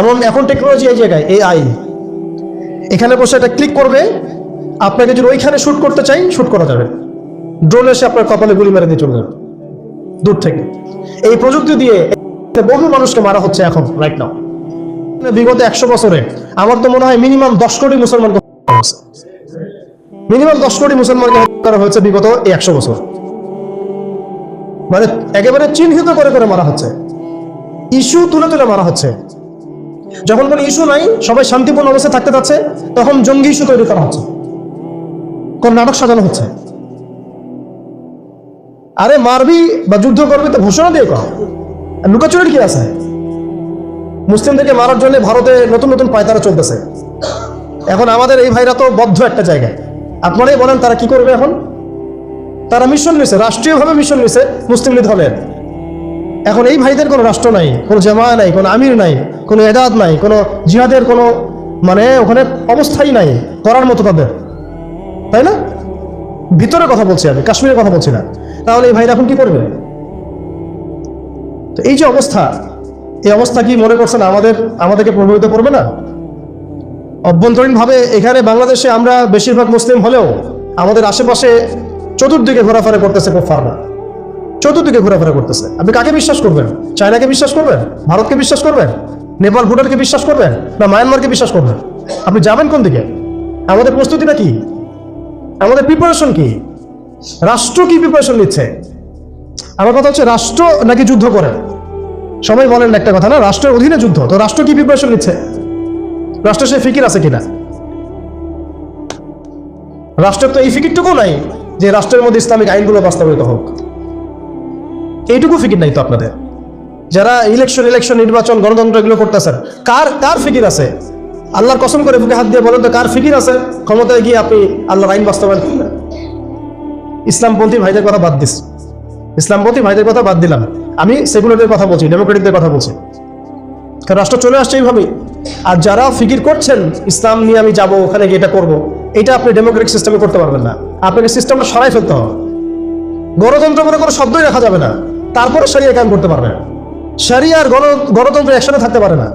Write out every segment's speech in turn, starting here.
এমন, এখন টেকনোলজি এই জায়গায় এই আই এখানে বসে এটা ক্লিক করবে, আপনাকে যদি ওইখানে শ্যুট করতে চাই শ্যুট করা যাবে। ড্রোন এসে আপনার কপালে গুলি মেরে দিয়ে চলে যাবে, দূর থেকে। এই প্রযুক্তি দিয়ে বহু মানুষকে মারা হচ্ছে এখন রাইট নাও বিগত একশো বছরে, আমার তো মনে হয় মিনিমাম দশ কোটি মুসলমানকে মিনিমাম দশ কোটি মুসলমানকে করা হয়েছে বিগত একশো বছর। মানে একেবারে চিহ্নিত করে করে মারা হচ্ছে। ইস্যু তুলে তুলে মারা হচ্ছে। যখন কোনো ইস্যু নাই, সবাই শান্তিপূর্ণ অবস্থায় থাকতে চাচ্ছে তখন জঙ্গি ইস্যু তৈরি করা হচ্ছে। কোন নাটক সাজানো হচ্ছে। আরে মারবি বা যুদ্ধ করবি তো ঘোষণা দিয়ে কর। লুকাচুরির কি আছে? মুসলিমদেরকে মারার জন্য ভারতে নতুন নতুন পায়তারা চলতেছে। এখন আমাদের এই ভাইরা তো বদ্ধ একটা জায়গায়। আপনারাই বলেন তারা কি করবে এখন? তারা মিশন নিছে, রাষ্ট্রীয়ভাবে মিশন নিছে মুসলিম লীগ দলের। এখন এই ভাইদের কোনো রাষ্ট্র নাই, কোনো জামা নাই, কোনো আমির নাই। কোনো এদাদ নাই, কোনো জিহাদের কোনো মানে ওখানে অবস্থাই নাই, করার মতো তাদের। তাই না? ভিতরে কথা বলছি আমি, কাশ্মীরের কথা বলছি না। তাহলে এই ভাইরা এখন কি করবে? তো এই যে অবস্থা, এই অবস্থা কি মনে করছেন আমাদের, আমাদেরকে প্রভাবিত করবে না? অভ্যন্তরীণভাবে এখানে বাংলাদেশে আমরা বেশিরভাগ মুসলিম হলেও আমাদের আশেপাশে চতুর্দিকে ঘোরাফেরা করতেছে কুফাররা চতুর্দিকে ঘোরাফেরা করতেছে। আপনি কাকে বিশ্বাস করবেন? চায়নাকে বিশ্বাস করবেন? ভারতকে বিশ্বাস করবেন? নেপাল ভুটানকে বিশ্বাস করবেন না মায়ানমারকে বিশ্বাস করবেন আপনি যাবেন কোন দিকে? আমাদের প্রস্তুতিটা কি? আমাদের প্রিপারেশন কি? রাষ্ট্র কি প্রিপারেশন নিচ্ছে? আমার কথা হচ্ছে রাষ্ট্র নাকি যুদ্ধ করে? সবাই বলেন একটা কথা না, রাষ্ট্রের অধীনে যুদ্ধ, তো রাষ্ট্র কি প্রিপারেশন নিচ্ছে? রাষ্ট্রের সে ফিকির আছে কিনা? রাষ্ট্রের তো এই ফিকিরটুকু নাই যে রাষ্ট্রের মধ্যে ইসলামিক আইনগুলো বাস্তবায়িত হোক। এইটুকু ফিকির নাই তো আপনাদের। যারা ইলেকশন ইলেকশন নির্বাচন, গণতন্ত্র এগুলো করতেছেন, কার কার ফিকির আছে? আল্লাহর কসম করে বুকে হাত দিয়ে বলেন তো, কার ফিকির আছে? ক্ষমতায় গিয়ে আপনি আল্লাহর আইন বাস্তবায়ন করবেন ইসলামপন্থী ভাইদের কথা বাদ দিস। ইসলামপন্থী ভাইদের কথা বাদ দিলাম। আমি সেকুলারদের কথা বলছি, ডেমোক্রেটিকদের কথা বলছি। কারণ রাষ্ট্র চলে আসছে এইভাবেই। আর যারা ফিকির করছেন, ইসলাম নিয়ে আমি যাব, ওখানে গিয়ে এটা করব, এটা আপনি ডেমোক্রেটিক সিস্টেমে করতে পারবেন না। আপনাকে সিস্টেমটা সরাই ফেলতে হবে। গণতন্ত্র মনে কোনো শব্দই রাখা যাবে না। তারপরে সারিয়া কাম করতে পারবে। সারিয়া গণ গণতন্ত্র একসাথে থাকতে পারে না।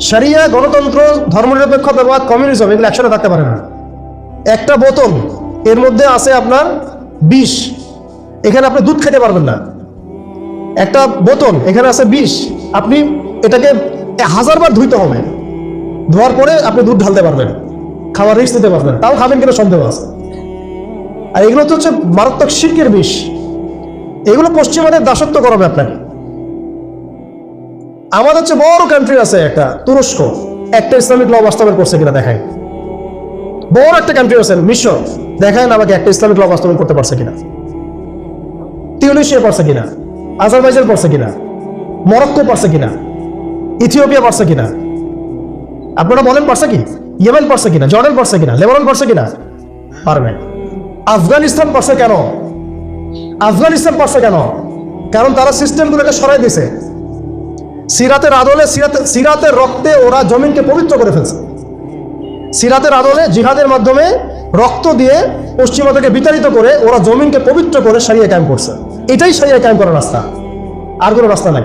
সারিয়া গণতন্ত্র ধর্মনিরপেক্ষতাবাদ কমিউনিজম এগুলো একসাথে থাকতে পারে না। একটা বোতল, এর মধ্যে আছে আপনার বিষ। এখানে আপনি দুধ খেতে পারবেন না। একটা বোতল, এখানে আছে বিষ। আপনি এটাকে হাজারবার ধুইতে হবে। ধোয়ার পরে আপনি দুধ ঢালতে পারবেন। খাওয়ার রিস্ক দিতে পারবেন তাও খাবেন কিনা সন্দেহ আছে। আর এগুলো তো হচ্ছে মারাত্মক শিল্পের বিষ। এগুলো পশ্চিমাদের দাসত্ব করাবে আপনাকে। আমাদের হচ্ছে বড় কান্ট্রি আছে একটা, তুরস্ক। একটা ইসলামিক ল বাস্তবায়ন করছে কিনা দেখায় বড় একটা কান্ট্রি আছে মিশ্র। দেখায় আমাকে একটা ইসলামিক ল বাস্তবায়ন করতে পারছে কিনা। টিউনিশিয়া পারছে কিনা। আজারবাইজান পারছে কিনা। মরক্কো পারছে কিনা। ইথিওপিয়া পারছে কিনা। আপনারা বলেন পারছে কি? ইয়েমেন পারছে কিনা? জর্ডান পারছে কিনা? লেবানন পারছে কিনা? পারবে আফগানিস্তান পারছে কেন? আফগানিস্তান পারছে কেন? কারণ তারা সিস্টেমগুলোকে সরাই দিছে। সিরাতের আদলে সিরাতে, সিরাতের রক্তে ওরা জমিনকে পবিত্র করে ফেলছে। সিরাতের আদলে জিহাদের মাধ্যমে রক্ত দিয়ে পশ্চিমাদেরকে বিতাড়িত করে ওরা জমিনকে পবিত্র করে সারিয়ে কায়েম করছে। এটাই সারিয়ে কায়েম করার রাস্তা। আর কোনো রাস্তা নাই।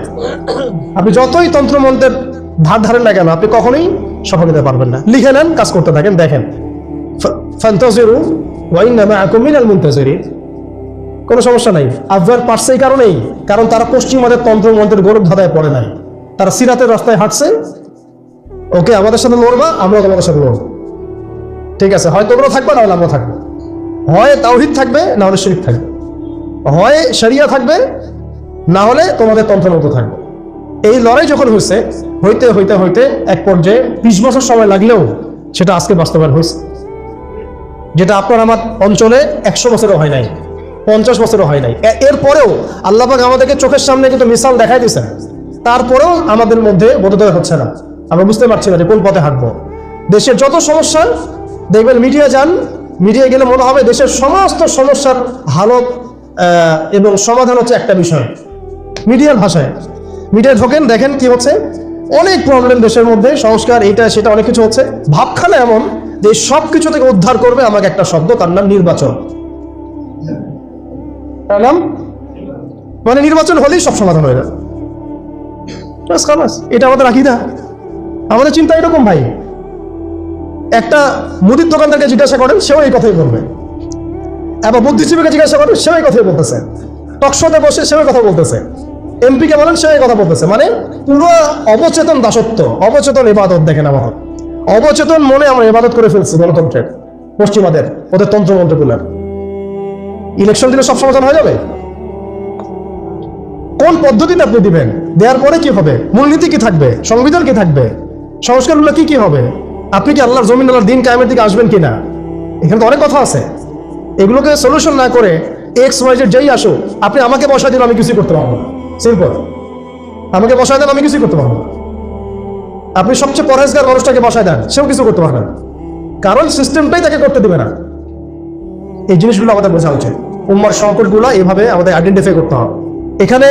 আপনি যতই তন্ত্রমন্ত্রের ধার ধারেন না কেন, আপনি কখনোই সফল হতে পারবেন না। লিখে নেন, কাজ করতে থাকেন, দেখেন। ফান্তাজিরু ওয়াইনামা আকুমিনাল মুনতাজিরিন। কোনো সমস্যা নাই। আফগান পারছে এই কারণেই, কারণ তারা পশ্চিমাদের তন্ত্রমন্ত্রের গৌরব ধাঁধায় পড়ে নাই। তারা সিরাতের রাস্তায় হাঁটছে। ওকে, আমাদের সাথে লড়বা, আমরাও তোমাদের সাথে লড়বো। ঠিক আছে, হয় তোমরা থাকবে না হলে আমরা থাকব। হয় তাওহিদ থাকবে না হলে শরীফ থাকবে। হয় শরিয়া থাকবে না হলে তোমাদের তন্ত্রমন্ত্র থাকবে। এই লড়াই যখন হয়েছে হইতে হইতে হইতে এক পর্যায়ে বিশ বছর সময় লাগলেও সেটা আজকে বাস্তবায়ন হয়েছে যেটা আপনার আমার অঞ্চলে একশো বছরও হয় নাই, পঞ্চাশ বছরও হয় নাই। এরপরেও আল্লাপাক আমাদেরকে চোখের সামনে কিন্তু মিসাল দেখাই দিয়েছেন। তারপরেও আমাদের মধ্যে বোধোদয় হচ্ছে না। আমরা বুঝতে পারছি না যে কোন পথে হাঁটবো। দেশের যত সমস্যা, দেখবেন মিডিয়া যান মিডিয়া গেলে মনে হবে দেশের সমস্ত সমস্যার হালত এবং সমাধান হচ্ছে একটা বিষয়। মিডিয়ার ভাষায়। মিডিয়ায় ঢোকেন, দেখেন কি হচ্ছে। অনেক প্রবলেম দেশের মধ্যে, সংস্কার, এটা, সেটা, অনেক কিছু হচ্ছে। ভাবখানা এমন যে সব কিছু থেকে উদ্ধার করবে আমাকে একটা শব্দ, তার নাম নির্বাচন। তার নাম? মানে নির্বাচন হলেই সব সমাধান হয়ে যাবে ব্যাস, খালাস, এটা আমাদের আকিদা। আমাদের চিন্তা এরকম ভাই। একটা মুদির দোকানদারকে জিজ্ঞাসা করেন, সেও এই কথাই বলবে। বুদ্ধিজীবীকে জিজ্ঞাসা করেন, সেও এই কথাই বলতেছে। টকশোতে বসে সেও কথা বলতেছে। এমপিকে বলেন, সেও কথা বলতেছে। মানে পুরো অবচেতন দাসত্ব, অবচেতন ইবাদত দেখেন আমার। অবচেতন মনে আমরা ইবাদত করে ফেলছি গণতন্ত্রের, পশ্চিমাদের, ওদের তন্ত্রমন্ত্রগুলার। ইলেকশন দিলে সব সমাধান হয়ে যাবে? কোন পদ্ধতিতে আপনি দিবেন? দেওয়ার পরে কি হবে? মূলনীতি কি থাকবে? সংবিধান কি থাকবে? সংস্কারগুলো কি কি হবে? আপনি কি আল্লাহর জমিন, আল্লাহর দিন কায়েমের দিকে আসবেন কিনা? এখানে তো অনেক কথা আছে। এগুলোকে সলিউশন না করে এক্স ওয়াই জেড যেই আসো আপনি আমাকে বসায় দিন আমি কিছুই করতে পারব না। সিম্পল আমাকে বসায় দেন, আমি কিছুই করতে পারব আপনি সবচেয়ে পরেজগার মানুষটাকে বসায় দেন, সেও কিছু করতে পারবে না। কারণ সিস্টেমটাই তাকে করতে দেবে না। এই জিনিসগুলো আমাদের বোঝা উচিত। উম্মার সংকটগুলো এভাবে আমাদের আইডেন্টিফাই করতে হবে। এখানে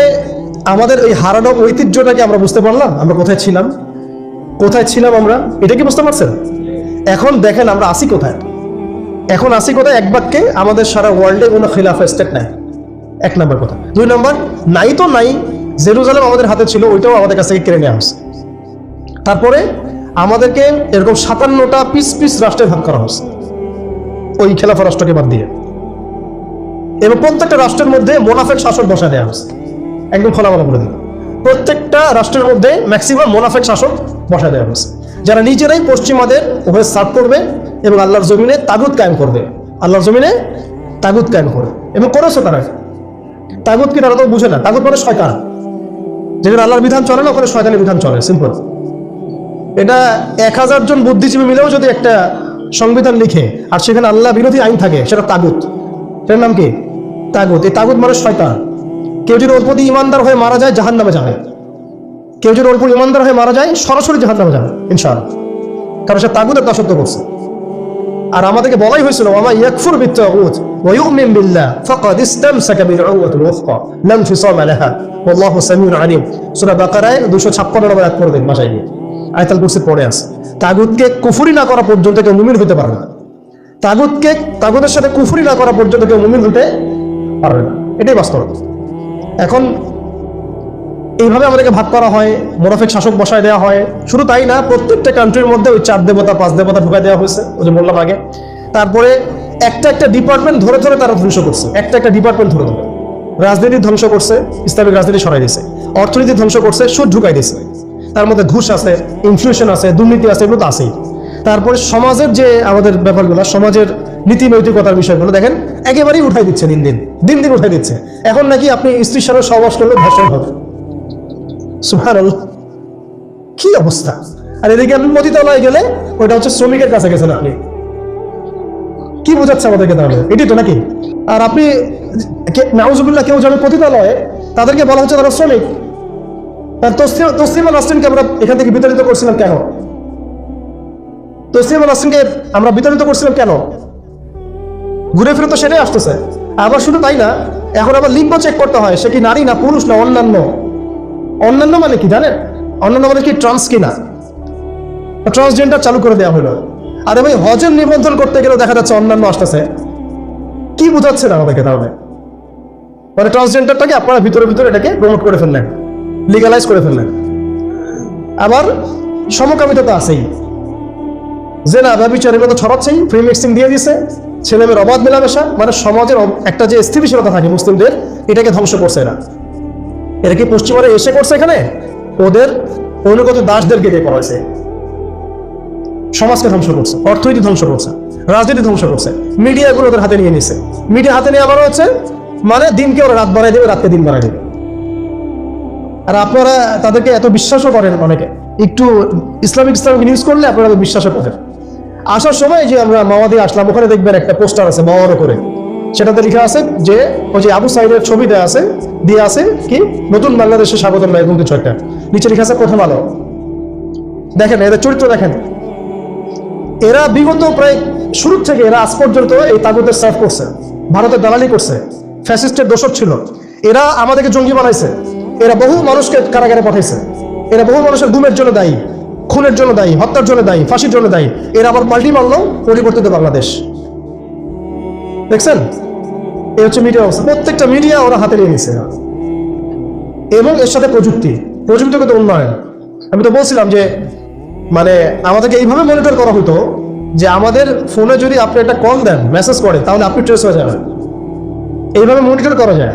আমাদের ওই হারানো ঐতিহ্যটাকে আমরা বুঝতে পারলাম, আমরা কোথায় ছিলাম? কোথায় ছিলাম আমরা? এটা কি বুঝতে পারছেন? এখন দেখেন আমরা আসি কোথায়। এখন আসি কোথায়? এক বাক্যে আমাদের সারা ওয়ার্ল্ডে কোনো খিলাফা স্টেট নাই। এক নম্বর কথা। দুই নম্বর, নাই তো নাই, জেরুজালেম আমাদের হাতে ছিল, ওইটাও আমাদের কাছ থেকে কেড়ে নেওয়া হয়েছে। তারপরে আমাদেরকে এরকম সাতান্নটা পিস পিস রাষ্ট্রে ভাগ করা হয়েছে। ওই খেলাফা রাষ্ট্রকে বাদ দিয়ে। এবং প্রত্যেকটা রাষ্ট্রের মধ্যে মোনাফেক শাসন বসায় দেওয়া হয়েছে। একদম খোলামেলা করে দিল প্রত্যেকটা রাষ্ট্রের মধ্যে ম্যাক্সিমাম মোনাফেক শাসক বসায় দেওয়া হয়েছে। যারা নিজেরাই পশ্চিমাদের ওভাবে সার্ভ করবে এবং আল্লাহর জমিনে তাগুত কায়েম করবে, আল্লাহর জমিনে তাগুত কায়েম করবে। এবং করেছে তারা তাগুত কি তারা তো বুঝে না। তাগুত মানে শয়তান। যেখানে আল্লাহর বিধান চলে না, ওখানে শয়তানের বিধান চলে। সিম্পল এটা এক হাজার জন বুদ্ধিজীবী মিলেও যদি একটা সংবিধান লিখে, আর সেখানে আল্লাহ বিরোধী আইন থাকে, সেটা তাগুত। সেটার নাম কি? তাগুত। এই তাগুত মানুষ শয়তান। কেউ যদি ওর প্রতি ইমানদার হয়ে মারা যায় জাহান নামে যাবে। কেউ যদি ওর প্রতি ইমানদার হয়ে মারা যায়, সরাসরি জাহান নামে যাবে, ইনশাআল্লাহ। কারণ সে তাগুতের দাসত্ব করছে। আর আমাদেরকে বলাই হয়েছিল আমা ইয়াকফুর বিত্তাগুত ওয়া ইউমিন বিল্লাহ, ফাকাদ ইসতামসাকা বিল উরওয়াতিল ওয়ুসকা লাম ওয়াল্লাহু সামিউন আলিম। সূরা বাকারায় 256 নম্বর আয়াত আয়াতুল পড়ে আছে। তাগুতকে কুফরি না করা পর্যন্ত কেউ মুমিন হতে পারবে না। তাগুতকে, তাগুতের সাথে কুফরি না করা পর্যন্ত কেউ মুমিন হতে পারবে না। এটাই বাস্তব এখন এইভাবে আমাদেরকে ভাগ করা হয়, মোনাফেক শাসক বসায় দেওয়া হয়। শুধু তাই না, প্রত্যেকটা কান্ট্রির মধ্যে ওই চার দেবতা, পাঁচ দেবতা ঢুকাই দেওয়া হয়েছে, ওই যে বললাম আগে। তারপরে একটা একটা ডিপার্টমেন্ট ধরে ধরে তারা ধ্বংস করছে। একটা একটা ডিপার্টমেন্ট ধরে ধরে। রাজনীতি ধ্বংস করছে, ইসলামিক রাজনীতি সরাই দিয়েছে অর্থনীতি ধ্বংস করছে, সুদ ঢুকাই দিয়েছে তার মধ্যে ঘুষ আছে ইনফ্লুশন আছে, দুর্নীতি আছে, এগুলো তো আছেই। তারপরে সমাজের যে আমাদের ব্যাপারগুলো, সমাজের নীতি নৈতিকতার বিষয়গুলো, দেখেন একেবারেই উঠাই দিচ্ছে দিন দিন দিন দিন উঠাই দিচ্ছে। এখন নাকি আপনি স্ত্রীর সাথে সহবাস করলে ধর্ষণ হবে। সুহান কি অবস্থা? আর এদিকে আপনি মতিতলায় গেলে ওইটা হচ্ছে শ্রমিকের কাছে গেছেন আপনি কি বোঝাচ্ছে আমাদেরকে তাহলে? এটি তো নাকি? আর আপনি নাউজুবিল্লাহ কেউ যাবে পতিতালয়ে তাদেরকে বলা হচ্ছে তারা শ্রমিক। আর তসলিমা নাসরিনকে আমরা এখান থেকে বিতাড়িত করছিলাম কেন? তসলিমা নাসরিনকে আমরা বিতাড়িত করছিলাম কেন? ঘুরে ফিরে তো সেটাই আসতেছে। আবার শুধু তাই না, এখন আবার লিঙ্গ চেক করতে হয়, সে কি নারী না পুরুষ না অন্যান্য? অন্যান্য মানে কি জানেন? অন্যান্য মানে কি ট্রান্স কিনা? ট্রান্সজেন্ডার চালু করে দেওয়া হলো। আর ভাই হজের নিবন্ধন করতে গেলে দেখা যাচ্ছে অন্যান্য আসতেছে। কি বোঝাচ্ছে না আমাদেরকে তাহলে? মানে ট্রান্সজেন্ডারটাকে আপনারা ভিতরে ভিতরে এটাকে প্রমোট করে ফেললেন লিগালাইজ করে ফেললেন। আবার সমকামিতা তো আছেই। যে না ব্যবচার এগুলো তো ছড়াচ্ছেই ফ্রি মিক্সিং দিয়ে দিছে। ছেলে মেয়ের অবাধ মেলামেশা মানে সমাজের একটা যে স্থিতিশীলতা থাকে মুসলিমদের, এটাকে ধ্বংস করছে এরা। এরা কি পশ্চিমারা এসে করছে এখানে? ওদের অনুগত দাসদেরকে দিয়ে করাইছে? সমাজকে ধ্বংস করছে, অর্থনীতি ধ্বংস করছে, রাজনীতি ধ্বংস করছে, মিডিয়াগুলো ওদের হাতে নিয়ে নিছে। মিডিয়া হাতে নিয়ে আবার হচ্ছে মানে দিনকে ওরা রাত বাড়াই দেবে, রাতকে দিন বাড়াই দেবে। আর আপনারা তাদেরকে এত বিশ্বাসও করেন অনেকে। একটু ইসলামিক ইসলামিক নিউজ করলে আপনারা বিশ্বাসও করেন। আসার সময় যে আমরা মাওয়াদি আসলাম, ওখানে দেখবেন একটা পোস্টার আছে বড় করে। সেটাতে লেখা আছে যে, ওই যে আবু সাইদের ছবি দেওয়া আছে, দিয়ে আছে কি? নতুন বাংলাদেশে স্বাগতম না এরকম কিছু একটা। নিচে লেখা আছে, প্রথম আলো। দেখেন, এদের চরিত্র দেখেন। এরা বিগত প্রায় শুরু থেকে, এরা আজ পর্যন্ত এই তাগুতের সার্ভ করছে। ভারতের দালালি করছে। ফ্যাসিস্টের দোষক ছিল। এরা আমাদেরকে জঙ্গি বানাইছে। এরা বহু মানুষকে কারাগারে পাঠাইছে। এরা বহু মানুষের গুমের জন্য দায়ী। খুনের জন্য দায়ী, হত্যার জন্য দায়ী, ফাঁসির জন্য দায়ী। এর আবার পাল্টি মারলো, পরিবর্তিত বাংলাদেশ। দেখছেন? এই হচ্ছে মিডিয়া অবস্থা। প্রত্যেকটা মিডিয়া ওরা হাতে নিয়ে নিছে। এবং এর সাথে প্রযুক্তি। প্রযুক্তিগত উন্নয়ন। আমি তো বলছিলাম যে মানে আমাদেরকে এইভাবে মনিটর করা হতো যে আমাদের ফোনে যদি আপনি একটা কল দেন মেসেজ করে, তাহলে আপনি ট্রেস হয়ে যাবেন। এইভাবে মনিটর করা যায়।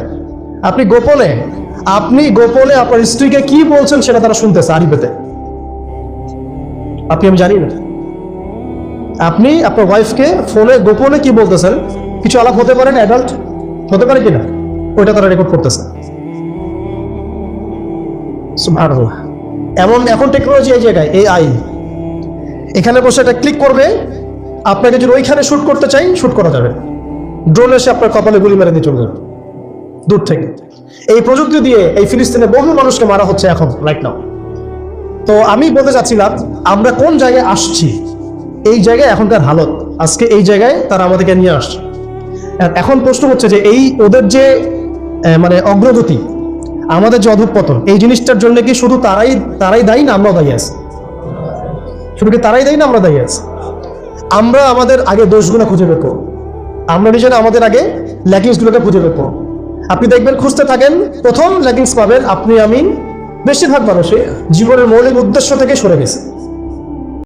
আপনি গোপনে আপনি গোপনে আপনার স্ত্রীকে কি বলছেন সেটা তারা শুনতেছে আরিফেতে আপনি আমি জানি না। আপনি আপনার ওয়াইফকে ফোনে গোপনে কি বলতেছেন? কিছু আলাপ হতে পারেন অ্যাডাল্ট হতে পারে কিনা? ওইটা তারা রেকর্ড করতেছে। এমন, এখন টেকনোলজি এই জায়গায় এই আই এখানে বসে এটা ক্লিক করবে, আপনাকে যদি ওইখানে শুট করতে চাই শুট করা যাবে। ড্রোন এসে আপনার কপালে গুলি মেরে দিয়ে চলে যাবে। দূর থেকে। এই প্রযুক্তি দিয়ে এই ফিলিস্তিনে বহু মানুষকে মারা হচ্ছে এখন রাইট নাও তো আমি বলতে চাচ্ছিলাম, আমরা কোন জায়গায় আসছি? এই জায়গায় এখনকার হালত। আজকে এই জায়গায় তারা আমাদেরকে নিয়ে আসছে। এখন প্রশ্ন হচ্ছে যে, এই ওদের যে মানে অগ্রগতি, আমাদের যে অধঃপতন, এই জিনিসটার জন্য কি শুধু তারাই তারাই দায়ী না আমরাও দায়ী আছি? শুধু কি তারাই দায়ী না আমরা দায়ী আছি? আমরা আমাদের আগে দোষগুলো খুঁজে বের করব। আমরা নিজেরা আমাদের আগে ল্যাকিংসগুলোকে খুঁজে বের করব। আপনি দেখবেন খুঁজতে থাকেন, প্রথম ল্যাকিংস পাবেন আপনি আমি বেশিরভাগ মানুষই জীবনের মৌলিক উদ্দেশ্য থেকে সরে গেছে।